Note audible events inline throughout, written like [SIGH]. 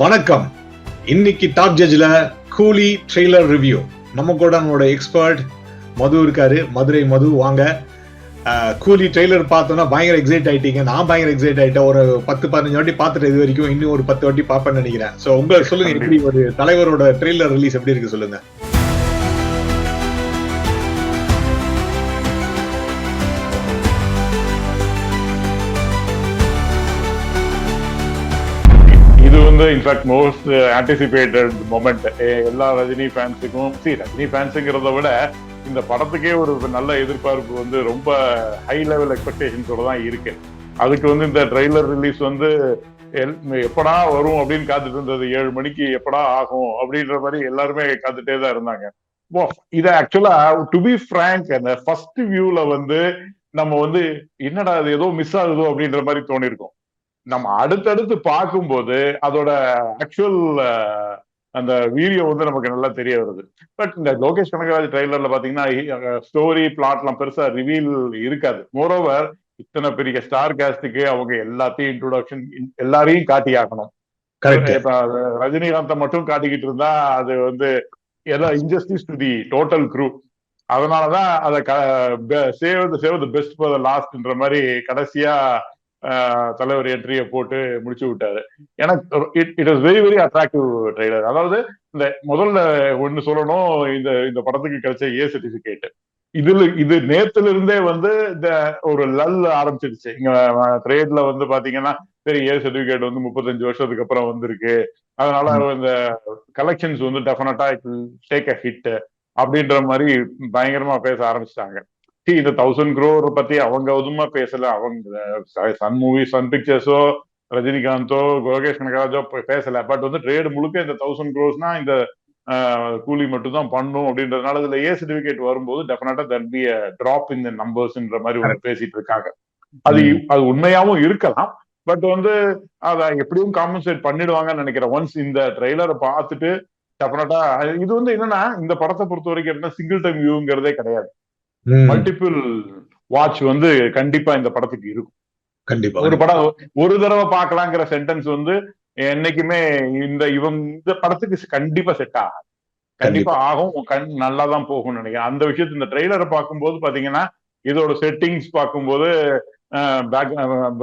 வணக்கம். இன்னைக்கு டாப் ஜட்ஜ்ல கூலி ட்ரெய்லர் ரிவ்யூ நம்ம கூட நம்மளோட எக்ஸ்பர்ட் மது இருக்காரு. மதுரை மது வாங்க. கூலி ட்ரெய்லர் பார்த்தோன்னா பயங்கர எக்ஸைட் ஆயிட்டீங்க. நான் பயங்கர எக்ஸைட் ஆயிட்டேன். ஒரு பத்து பதினஞ்சு வாட்டி பார்த்துட்டு இது வரைக்கும். இன்னும் ஒரு பத்து வாட்டி பார்ப்பேன்னு நினைக்கிறேன். ஸோ உங்க சொல்லுங்க எப்படி ஒரு தலைவரோட ட்ரெய்லர் ரிலீஸ் எப்படி இருக்கு சொல்லுங்க. வந்து இன்ஃபேக்ட் மோஸ்ட் ஆன்டிசிபேட்டட் மொமெண்ட் எல்லா ரஜினி ஃபேன்ஸுக்கும் சி ரஜினி ஃபேன்ஸுங்கிறத விட இந்த படத்துக்கே ஒரு நல்ல எதிர்பார்ப்பு வந்து ரொம்ப ஹை லெவல் எக்ஸ்பெக்டேஷன்ஸோட தான் இருக்கு. அதுக்கு வந்து இந்த ட்ரெய்லர் ரிலீஸ் வந்து எப்படா வரும் அப்படின்னு காத்துட்டு இருந்தது. ஏழு மணிக்கு எப்படா ஆகும் அப்படின்ற மாதிரி எல்லாருமே காத்துட்டே தான் இருந்தாங்க. ஓ, இத ஆக்சுவலா டு பி ஃப்ரேங்க் அந்த ஃபர்ஸ்ட் வியூல வந்து நம்ம வந்து என்னடா இது ஏதோ மிஸ் ஆகுதோ அப்படின்ற மாதிரி தோணிருக்கும். நம்ம அடுத்தடுத்து பார்க்கும்போது அதோட ஆக்சுவல் அந்த வீடியோ வந்து நமக்கு நல்லா தெரிய வருது. பட் இந்த லோகேஷ் கனகராஜ் ட்ரைலர்ல பாத்தீங்கன்னா ஸ்டோரி பிளாட்லாம் பெருசா ரிவீல் இருக்காது. மோரோவர் இத்தனை பெரிய ஸ்டார் காஸ்டுக்கு அவங்க எல்லாத்தையும் இன்ட்ரோடக்ஷன் எல்லாரையும் காட்டி ஆகணும். ரஜினிகாந்தை மட்டும் காட்டிக்கிட்டு இருந்தா அது வந்து ஏதோ injustice to the total group அதனாலதான் அதை save save the best for the லாஸ்ட்ன்ற மாதிரி கடைசியா தலைவர் என்ட்ரியை போட்டு முடிச்சு விட்டாரு. எனக்கு it is very very attractive trailer அதாவது இந்த முதல்ல ஒண்ணு சொல்லணும் இந்த இந்த படத்துக்கு கிடைச்ச ஏ சர்டிபிகேட் இதுல இது நேத்துல இருந்தே வந்து இந்த ஒரு லல் ஆரம்பிச்சிருச்சு. இங்க ட்ரேட்ல வந்து பாத்தீங்கன்னா சரி ஏ சர்டிபிகேட் வந்து முப்பத்தஞ்சு வருஷத்துக்கு அப்புறம் வந்திருக்கு. அதனால இந்த கலெக்ஷன்ஸ் வந்து டெஃபினட்டா இட் டேக் அ ஹிட் அப்படின்ற மாதிரி பயங்கரமா பேச ஆரம்பிச்சிட்டாங்க. இந்த தௌசண்ட் க்ரோர் பத்தி அவங்க எதுவுமா பேசல. அவங்க சன் மூவி சன் பிக்சர்ஸோ ரஜினிகாந்தோ லோகேஷ் கனகராஜோ பேசல. பட் வந்து ட்ரேடு முழுக்க இந்த தௌசண்ட் க்ரோஸ்னா இந்த கூலி மட்டும் தான் பண்ணும் அப்படின்றதுனால இதுல ஏ சர்டிபிகேட் வரும்போது டெஃபினட்டா தட் பி டிராப் இந்த நம்பர்ஸ்ன்ற மாதிரி ஒன்று பேசிட்டு இருக்காங்க. அது அது உண்மையாவும் இருக்கலாம். பட் வந்து அத எப்படியும் காம்பன்சேட் பண்ணிடுவாங்கன்னு நினைக்கிறேன். ஒன்ஸ் இந்த ட்ரெய்லரை பார்த்துட்டு டெஃபினட்டா இது வந்து என்னன்னா இந்த படத்தை பொறுத்த வரைக்கும் என்ன சிங்கிள் டைம் வியூங்கிறதே கிடையாது. மல்டிபிள் வாட்ச் வந்து கண்டிப்பா இந்த படத்துக்கு இருக்கும். கண்டிப்பா. ஒரு படம் ஒரு தடவை பார்க்கலாங்கிற சென்டென்ஸ் வந்து என்னைக்குமே இந்த இவங்க இந்த படத்துக்கு கண்டிப்பா செட் ஆகும் கண்டிப்பா ஆகும் கண் நல்லா தான் போகும்னு நினைக்கிறேன். அந்த விஷயத்து இந்த ட்ரெய்லரை பார்க்கும்போது பாத்தீங்கன்னா இதோட செட்டிங்ஸ் பார்க்கும்போது பேக்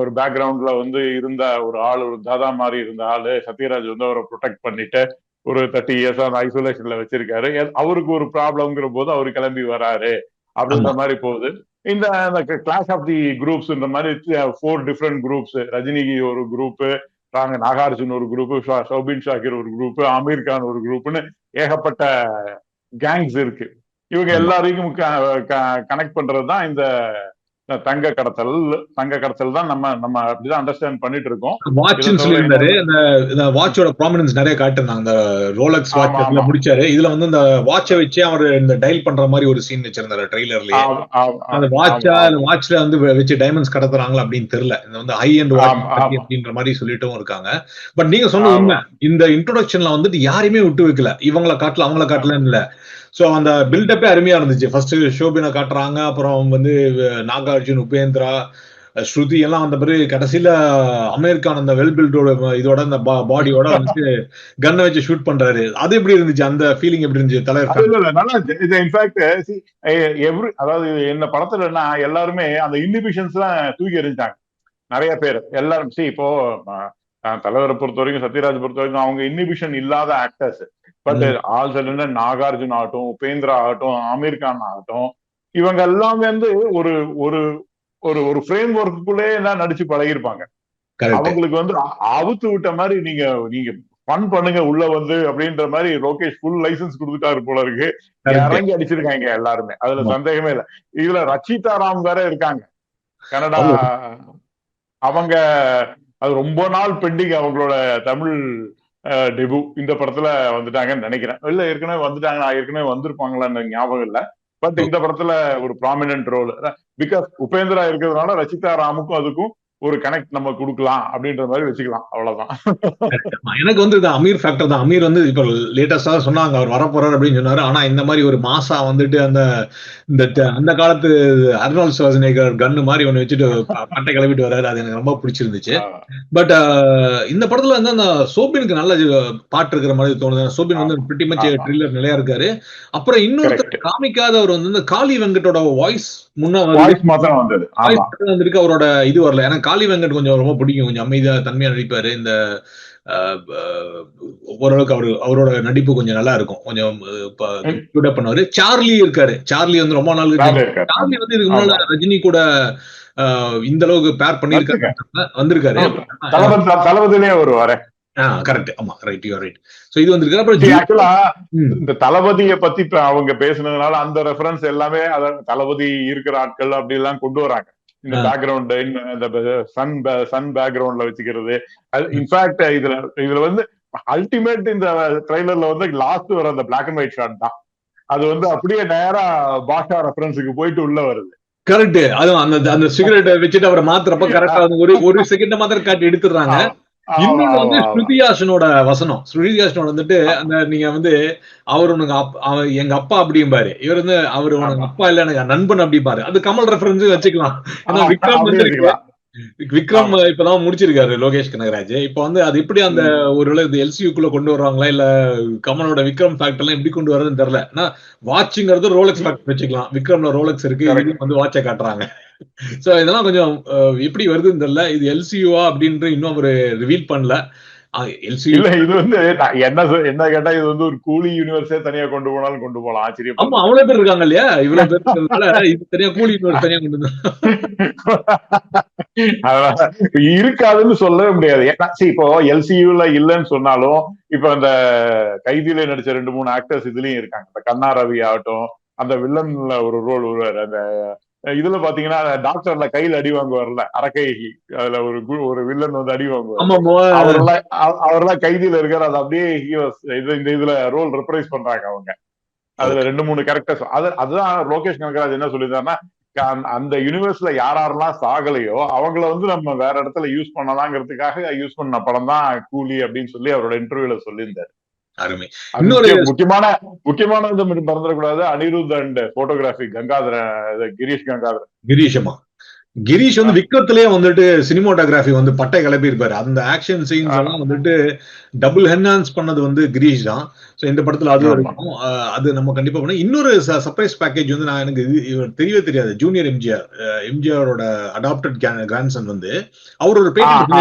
ஒரு பேக்ரவுண்ட்ல வந்து இருந்த ஒரு ஆள் ஒரு தாதா மாதிரி இருந்த ஆளு சத்யராஜ் வந்து அவரை ப்ரொடெக்ட் பண்ணிட்டு ஒரு தேர்ட்டி இயர்ஸ் அந்த ஐசோலேஷன்ல வச்சிருக்காரு. அவருக்கு ஒரு ப்ராப்ளம்ங்கிற போது அவர் கிளம்பி வராரு. அப்படின்ற. மாதிரி போகுது இந்த கிளாஸ் ஆஃப் தி குரூப்ஸ் இந்த மாதிரி ஃபோர் டிஃப்ரெண்ட் குரூப்ஸ் ரஜினிகி ஒரு குரூப் நாங்க நாகார்ஜுன் ஒரு குரூப் சௌபின் ஷாக்கிர் ஒரு குரூப் ஆமீர் கான் ஒரு குரூப்னு ஏகப்பட்ட கேங்ஸ் இருக்கு இவங்க. எல்லாரையும் கனெக்ட் பண்றது தான் இந்த தங்க கடத்தல் தங்க கடத்தல் தான் நம்ம நம்ம அப்படிதான் அண்டர்ஸ்டாண்ட் பண்ணிட்டு இருக்கோம். வாட்ச்னு சொல்லியிருந்தாரு. இந்த வாட்சோட ப்ராமினன்ஸ் நிறைய காட்டுனாங்க. அந்த ரோலக்ஸ் வாட்ச். முடிச்சாரு. இதுல வந்து இந்த வாட்சை வச்சு அவர் இந்த டைல் பண்ற மாதிரி ஒரு சீன் வச்சிருந்தாரு ட்ரெய்லர்லயே அந்த வாட்சா வாட்ச்ல வந்து வச்சு டைமண்ட்ஸ் கடத்துறாங்களா அப்படின்னு தெரியல. இந்த வந்து ஹை அண்ட் வாட்ச். அப்படின்ற மாதிரி சொல்லிட்டும் இருக்காங்க. பட் நீங்க சொன்ன. உண்மை இந்த இன்ட்ரோடக்ஷன்ல வந்துட்டு யாரையுமே விட்டு வைக்கல. இவங்கள காட்டல அவங்கள காட்டலன்னு இல்ல. சோ அந்த பில்டப்பே அருமையா இருந்துச்சு. ஃபர்ஸ்ட் ஷோபினை காட்டுறாங்க அப்புறம் வந்து நாகார்ஜுன் உபேந்திரா ஸ்ருதி எல்லாம் வந்த பிறகு கடைசியில அமெரிக்கான் அந்த வெல் பில்டோட இதோட அந்த பாடியோட வந்து கன்னை வச்சு ஷூட் பண்றாரு. அது எப்படி இருந்துச்சு? அந்த ஃபீலிங் எப்படி இருந்துச்சு? தலைவர் நல்லா. இது இன்ஃபேக்ட் எவ்ரி அதாவது என்ன படத்துலன்னா எல்லாருமே அந்த இன்ஹிபிஷன்ஸ் எல்லாம் தூக்கி எறிஞ்சாங்க. நிறைய பேர். எல்லாரும் see இப்போ தலைவரை பொறுத்த வரைக்கும் சத்யராஜ் பொறுத்த வரைக்கும் அவங்க இன்ஹிபிஷன் இல்லாத actors but all sudden Nagarjun ஆகட்டும் உபேந்திரா ஆகட்டும் ஆமீர் கான் ஆகட்டும் இவங்க எல்லாம் வந்து ஒரு ஒரு ஒரு ஒரு ஃப்ரேம் ஒர்க்குள்ளே எல்லாம் நடிச்சு பழகிருப்பாங்க அவங்களுக்கு வந்து அவுத்து விட்ட மாதிரி நீங்க நீங்க ஃபன் பண்ணுங்க உள்ள வந்து அப்படின்ற மாதிரி லோகேஷ் ஃபுல் லைசன்ஸ் கொடுத்துட்டாரு போல இருக்கு. இறங்கி அடிச்சிருக்காங்க எல்லாருமே. அதுல. சந்தேகமே இல்ல. இதுல ரச்சிதா ராம் வேற இருக்காங்க. கனடா அவங்க அது ரொம்ப நாள் பெண்டிங் அவங்களோட தமிழ் டெபு. இந்த படத்துல வந்துட்டாங்கன்னு நினைக்கிறேன். இல்ல ஏற்கனவே வந்துட்டாங்க நான் ஏற்கனவே வந்திருப்பாங்களான்னு ஞாபகம் இல்ல. பட் இந்த படத்துல ஒரு ப்ராமினன்ட் ரோல் பிகாஸ் உபேந்திரா இருக்கிறதுனால ரச்சிதா ராமுக்கும் அதுக்கும் ஒரு கனெக்ட் நம்ம கொடுக்கலாம் அப்படின்ற மாதிரி வச்சுக்கலாம். அவ்வளவுதான். எனக்கு வந்து இது அமீர் ஃபேக்டர் தான். அமீர் வந்து இப்ப லேட்டஸ்டா சொன்னாங்க. அவர் வரப்போறாரு அப்படின்னு சொன்னாரு. ஆனா இந்த மாதிரி ஒரு மாசா வந்துட்டு அந்த இந்த அந்த காலத்து அர்னால்ட் சுவாசனேகர் கன்னு மாதிரி ஒண்ணு வச்சுட்டு பட்டை கிளப்பிட்டு வர்றாரு. அது எனக்கு ரொம்ப பிடிச்சிருந்துச்சு. பட் இந்த படத்துல வந்து அந்த சோபினுக்கு நல்ல பாட்டு இருக்கிற மாதிரி தோணுது. சோபின் வந்து பிரிட்டி மச். ட்ரில்லர் நிலையா இருக்காரு. அப்புறம் இன்னொருத்தர். காமிக்காதவர் வந்து இந்த காளி வெங்கட்டோட வாய்ஸ் முன்ன வந்து வாய்ஸ் மாத்திரம் வந்தது. ஆமா. வாய்ஸ் மட்டும் வந்திருக்கு. அவரோட இது வரல. ஏன்னா காளி வெங்கட் கொஞ்சம் ரொம்ப பிடிக்கும் கொஞ்சம் அமைதியா தன்மையா நடிப்பாரு. இந்த ஓரளவுக்கு அவரு அவரோட நடிப்பு கொஞ்சம் நல்லா இருக்கும். கொஞ்சம். பண்ணுவாரு. சார்லி இருக்காரு. சார்லி வந்து ரொம்ப நாள் சார்லி வந்து இதுக்கு முன்னால ரஜினி கூட இந்த அளவுக்கு பேர் பண்ணிருக்காரு வந்திருக்காரு. தளபதி தளபதியிலே வருவாரு. கரெக்ட் ஆமா ரைட் யூ ரைட் சோ இது வந்திருக்கு அப்புறம் ஆக்சுவலா. இந்த தளபதியை பத்தி அவங்க பேசுனதுனால அந்த ரெஃபரன்ஸ் எல்லாமே தளபதி இருக்கிற ஆட்கள் அப்படி எல்லாம் கொண்டு வராங்க. இந்த. பேக்ரவுண்ட் இந்த சன் சன் பேக்ரவுண்ட்ல வச்சுக்கிறது. இன்ஃபேக்ட் இதுல இதுல வந்து அல்டிமேட் இந்த ட்ரைலர்ல வந்து லாஸ்ட் வர அந்த பிளாக் அண்ட் ஒயிட் ஷாட் தான். அது வந்து அப்படியே நேரா பாஷா ரெஃபரன்ஸுக்கு போயிட்டு உள்ள வருது. கரெக்ட் அதுவும் அந்த அந்த சிகரெட் வச்சுட்டு அவரை மாத்துறப்ப கரெக்டா ஒரு ஒரு செகண்ட் மாத்திரம் காட்டி எடுத்துடுறாங்க. இன்னொன்னு வந்து ஸ்ருதிஹாசனோட வசனம். ஸ்ருதிஹாசனோட வந்துட்டு அந்த நீங்க வந்து அவர் உனக்கு அப்- அவ- எங்க அப்பா அப்படிம்பாரு. இவர் வந்து அவர் உனக்கு. அப்பா இல்ல எனக்கு நண்பன் அப்படிம்பாரு. அது கமல் ரெஃபரன்ஸ் வச்சுக்கலாம். ஏன்னா விக்ரம் வந்து. விக்ரம் இப்பதான் முடிச்சிருக்காரு லோகேஷ் கனகராஜ். இப்ப வந்து அது எப்படி அந்த ஒரு இது எல்சியூக்குள்ள கொண்டு வருவாங்களா இல்ல கமலோட விக்ரம் ஃபேக்டர் எல்லாம் எப்படி கொண்டு வரதுன்னு தெரியல. ஏன்னா வாட்சிங்கிறது ரோலெக்ஸ் ஃபேக்டர் வச்சுக்கலாம். விக்ரம்ல ரோலெக்ஸ் இருக்கு வந்து வாட்சை காட்டுறாங்க. சோ இதெல்லாம் கொஞ்சம் எப்படி வருதுன்னு தெரியல. இது எல்சியூவா அப்படின்ட்டு இன்னும் அவரு ரிவீல் பண்ணல. இல்ல இது வந்து என்ன என்ன கேட்டா இது வந்து ஒரு கூலி யூனிவர்ஸே தனியா கொண்டு போனாலும் கொண்டு போகலாம். ஆமா ஆச்சரியம் அவ்வளவு பேர் இருக்காங்க இல்லையா? இவ்வளவு பேர் இருக்கிறதுனால இது தனியா கூலி இன்னொரு தனியா கொண்டு இருக்காதுன்னு சொல்லவே முடியாது. ஏன்னா இப்போ எல்சியூல இல்லைன்னு சொன்னாலும் இப்ப அந்த கைதியில நடிச்ச ரெண்டு மூணு ஆக்டர்ஸ் இதுலயும் இருக்காங்க. இந்த கண்ணா ரவி ஆகட்டும் அந்த வில்லன்ல ஒரு ரோல் வருவாரு. அந்த இதுல பாத்தீங்கன்னா டாக்டர்ல கையில அடி வாங்குவார்ல அரக்கை அதுல ஒரு ஒரு வில்லன் வந்து அடி வாங்குவார். அவரெல்லாம் அவ- அவரெல்லாம் கைதியில இருக்காரு அது அப்படியே இது இந்த இதுல ரோல் ரெப்ரைஸ் பண்றாங்க அவங்க. அதுல ரெண்டு மூணு கேரக்டர்ஸ் அது அதுதான் லோகேஷ் கனகராஜ் என்ன சொல்லியிருந்தாருன்னா அந்த- அந்த யூனிவர்ஸ்ல யார் யாரெல்லாம் சாகலையோ அவங்கள வந்து நம்ம வேற இடத்துல யூஸ் பண்ணலாங்கிறதுக்காக யூஸ் பண்ண படம் தான் கூலி அப்படின்னு சொல்லி அவரோட இன்டர்வியூல சொல்லியிருந்தாரு. அருமை. இன்னொரு- முக்கிய- முக்கியமான முக்கியமானது மறந்துடக்கூடாது. Anirudh and photography Gangadhara Girish Gangadhara. கிரீஷமா? Girish வந்து விக்ரத்திலேயே வந்துட்டு சினிமோட்டோகிராஃபி வந்து பட்டை கிளப்பி இருப்பாரு அந்த ஆக்ஷன் சீன்ஸ் எல்லாம் வந்துட்டு டபுள் ஹென்ஹான்ஸ் பண்ணது வந்து கிரீஷ் தான். சோ இந்த படத்துல அது. இருக்கும். அது நம்ம கண்டிப்பா பண்ணோம் இன்னொரு சர்ப்ரைஸ் பேக்கேஜ் வந்து நான் எனக்கு இவர் தெரியவே தெரியாது. ஜூனியர் எம்ஜிஆர் எம்ஜிஆரோட அடாப்டட் கிராண்ட்சன் வந்து அவர் ஒரு பேட்டி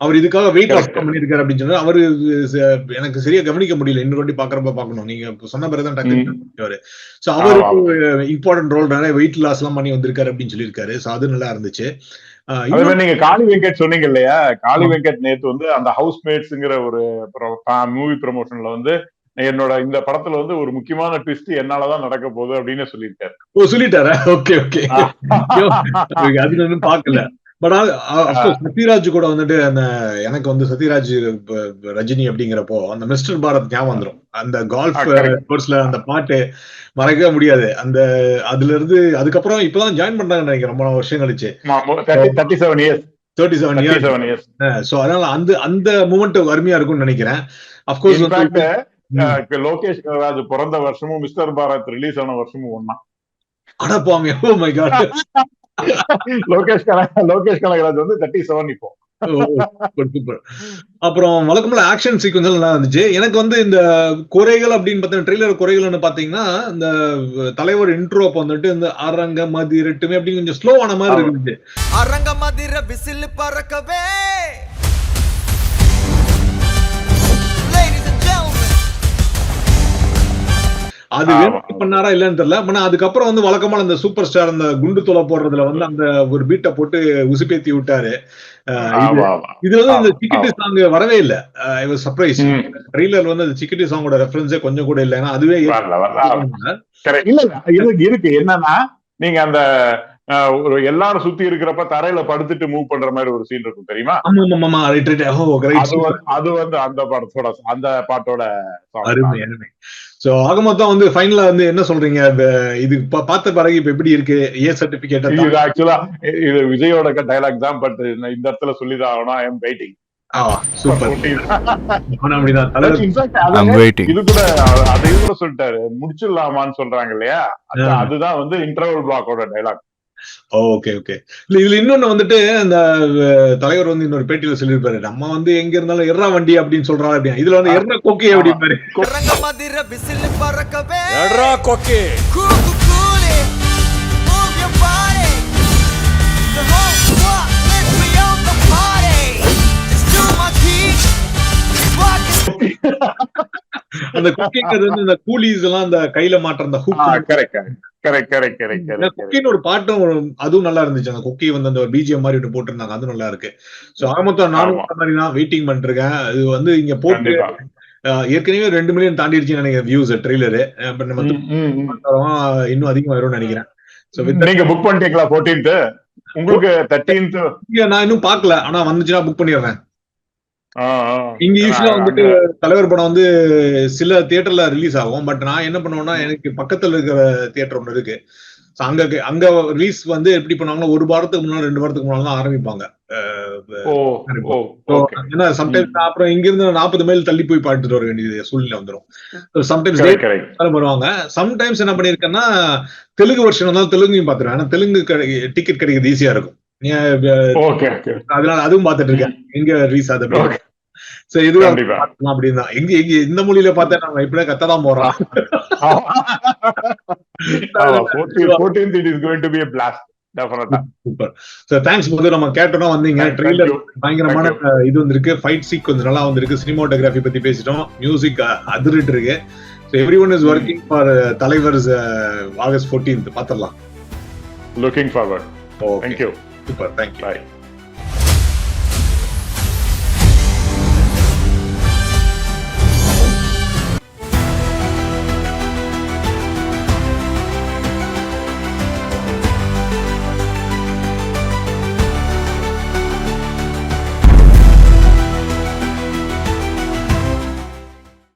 அவர் இதுக்காக வெயிட் லாஸ். பண்ணிருக்காரு அப்படின்னு சொன்னா அவரு எனக்கு சரியா கவனிக்க முடியல. இன்னொரு வாட்டி பாக்குறப்ப பாக்கணும். நீங்க சொன்ன பிறகுதான் டக்கு சோ அவருக்கு இம்பார்ட்டன்ட் ரோல் நிறைய வெயிட் லாஸ் எல்லாம் பண்ணி வந்திருக்காரு அப்படின்னு சொல்லியிருக்காரு. சோ அது நல்லா இருந்துச்சு. நீங்க காளி வெங்கட் சொன்னீங்க இல்லையா? காளி வெங்கட் நேத்து வந்து அந்த ஹவுஸ் மேட்ஸ்ங்கிற ஒரு மூவி ப்ரமோஷன்ல வந்து என்னோட இந்த படத்துல வந்து ஒரு முக்கியமான ட்விஸ்ட் என்னாலதான் நடக்க போகுது அப்படின்னு சொல்லியிருக்காரு. ஓ சொல்லிட்டாரா? [LAUGHS] Okay okay. [LAUGHS] அது நான் இன்னும் பாக்கல. பட் சத்யராஜ் கூட வந்துட்டு அந்த எனக்கு வந்து சத்யராஜ் ரஜினி அப்படிங்கிறப்போ அந்த மிஸ்டர் பாரத் ஞாபகம் வந்துரும். அந்த கால்ஃப் Ah. கோர்ஸ்ல அந்த பாட்டு மறக்கவே முடியாது. அந்த அதுல இருந்து அதுக்கப்புறம் இப்பதான் ஜாயின் பண்றாங்க நினைக்கிறேன். ரொம்ப வருஷம் கழிச்சு. Thirty seven years thirty seven years so அதனால அந்த அந்த மூமெண்ட் அருமையா இருக்கும்னு நினைக்கிறேன். அப்கோர்ஸ் லோகேஷ் கனகராஜ் பிறந்த வருஷமும் மிஸ்டர் பாரத் ரிலீஸ் ஆன வருஷமும் ஒன்னா அடப்பாமே oh my God [LAUGHS] Lokesh Kanaga Lokesh Kanagaraj வந்து தேர்ட்டி செவன் இப்போ அப்புறம் வழக்கம்போல ஆக்ஷன் சீக்வன்ஸ் நல்லா இருந்துச்சு. எனக்கு வந்து இந்த குறைகள் அப்படின்னு பார்த்தீங்கன்னா ட்ரெய்லர் குறைகள்னு பாத்தீங்கன்னா இந்த தலைவர் இன்ட்ரோ அப்ப வந்துட்டு இந்த அரங்க மதிரட்டுமே அப்படின்னு கொஞ்சம் ஸ்லோவான மாதிரி. இருந்துச்சு. அரங்க மதிர விசில் பறக்கவே அது பண்ணாரா இல்லன்னு தெரியல. ஆனா அதுக்கப்புறம் வந்து வழக்கமான அந்த சூப்பர் ஸ்டார் அந்த குண்டு தொலை போடுறதுல வந்து அந்த ஒரு பீட்டை போட்டு உசுப்பேத்தி விட்டாரு. இது- வந்து இந்த ஆமா, சிக்கிட்டி சாங் வரவே இல்ல. ஐ சர்ப்ரைஸ். ட்ரெய்லர் வந்து அந்த சிக்கிட்டி சாங்கோட ரெஃபரன்ஸே கொஞ்சம் கூட இல்லை. ஏன்னா அதுவே. இல்ல இல்ல, இருக்கு இருக்கு. என்னன்னா நீங்க அந்த ஒரு எல்லாரும் சுத்தி இருக்கிறப்ப தரையில படுத்துட்டு மூவ் பண்ற மாதிரி ஒரு சீன் இருக்கும் தெரியுமா? அது வந்து அது வந்து அந்த படத்தோட அந்த பாட்டோட அருமை. அருமை. சோ ஆக மொத்தம் வந்து ஃபைனலா வந்து என்ன சொல்றீங்க? இது பார்த்த பிறகு இப்ப எப்படி இருக்கு? ஏ சர்டிபிகேட் இது ஆக்சுவலா இது விஜயோட டைலாக் தான் பட் இந்த இடத்துல சொல்லிதான் ஆகணும். ஐ எம் வெயிட்டிங் சூப்பர் ஆனா அப்படிதான் தலைவர் I'm waiting. இது கூட அ- அதையும் கூட சொல்லிட்டாரு. முடிச்சிடலாமான்னு சொல்றாங்க இல்லையா. அதுதான் வந்து இன்டர்வல் பிளாக்கோட டைலாக் ஓகே ஓகே இல்ல இதுல இன்னொன்னு வந்துட்டு அந்த அஹ், தலைவர் வந்து இன்னொரு பேட்டியில சொல்லியிருப்பாரு. நம்ம வந்து எங்க இருந்தாலும் எர்ரா வண்டி அப்படின்னு சொல்றாரு அப்படியா? இதுல வந்து எர்ரா கொக்கி அப்படிம்பாரு. ரங்க மதிர விசில் பறக்கவே. எட்ரா கொக்கி. அந்த குக்கிங்கிறது வந்து இந்த கூலிஸ் எல்லாம் அந்த கையில மாட்டுற அந்த hook correct correct correct correct குக்கின்னு ஒரு பாட்டும் அதுவும் நல்லா இருந்துச்சு. அந்த குக்கி வந்து அந்த பிஜிஎம் மாதிரி ஒன்று போட்டிருந்தாங்க. அது நல்லா இருக்கு. சோ ஆகமொத்தம் நானும் மாதிரி தான் வெயிட்டிங் பண்ணிருக்கேன். இது வந்து இங்க போட்டு ஏற்கனவே ரெண்டு மில்லியன் தாண்டிடுச்சு நினைக்கிறேன் வியூஸ் ட்ரெய்லரு இன்னும் அதிகமா வரும்னு நினைக்கிறேன் நீங்க புக் பண்ணிட்டீங்களா 14th உங்களுக்கு தேர்ட்டீன்த் நான் இன்னும் பார்க்கல. ஆனா வந்துச்சுன்னா புக் பண்ணிடுறேன். இங்க யூஸ்வலா வந்துட்டு தலைவர் படம் வந்து சில தியேட்டர்ல ரிலீஸ் ஆகும். பட் நான் என்ன பண்ணுவேன்னா எனக்கு பக்கத்துல இருக்கிற தியேட்டர் ஒன்று இருக்கு. அங்க அங்க ரிலீஸ் வந்து எப்படி பண்ணுவாங்கன்னா ஒரு வாரத்துக்கு முன்னாடி ரெண்டு வாரத்துக்கு முன்னாடி தான் ஆரம்பிப்பாங்க. ஏன்னா சம்டைம்ஸ் அப்புறம் இங்க இருந்து நாற்பது மைல் தள்ளி போய் பார்த்துட்டு வர வேண்டியது சூழ்நிலை வந்துடும் சம்டைம்ஸ் வருவாங்க. சம்டைம்ஸ் என்ன பண்ணிருக்கேன்னா தெலுங்கு வருஷன் வந்தாலும் தெலுங்கையும் பாத்துருவேன். ஏன்னா தெலுங்கு டிக்கெட் கிடைக்கிறது ஈஸியா இருக்கும். அதனால அதுவும் பாத்துட்டு இருக்கேன். எங்க ரிலீஸ் ஆகுது. சோ பார்க்கலாம் அப்படின்னு தான். எங்க எங்க இந்த மொழியில பார்த்தா நம்ம இப்படியே கத்ததான் போறோம். Fourteenth it is going to be a blast definitely super sir thanks வந்து நம்ம கேட்டோம்னா வந்தீங்க. ட்ரெய்லர். பயங்கரமான இது வந்திருக்கு. ஃபைட் சீக்வன்ஸ் நல்லா வந்திருக்கு. சினிமாட்டோகிராஃபி பத்தி பேசிட்டோம். மியூசிக் அதிரிட்டு இருக்கு. Every one is working for தலைவர்ஸ் ஆகஸ்ட் ஃபோர்டீன்த் பார்த்துடலாம். Looking forward okay thank you super thank you bye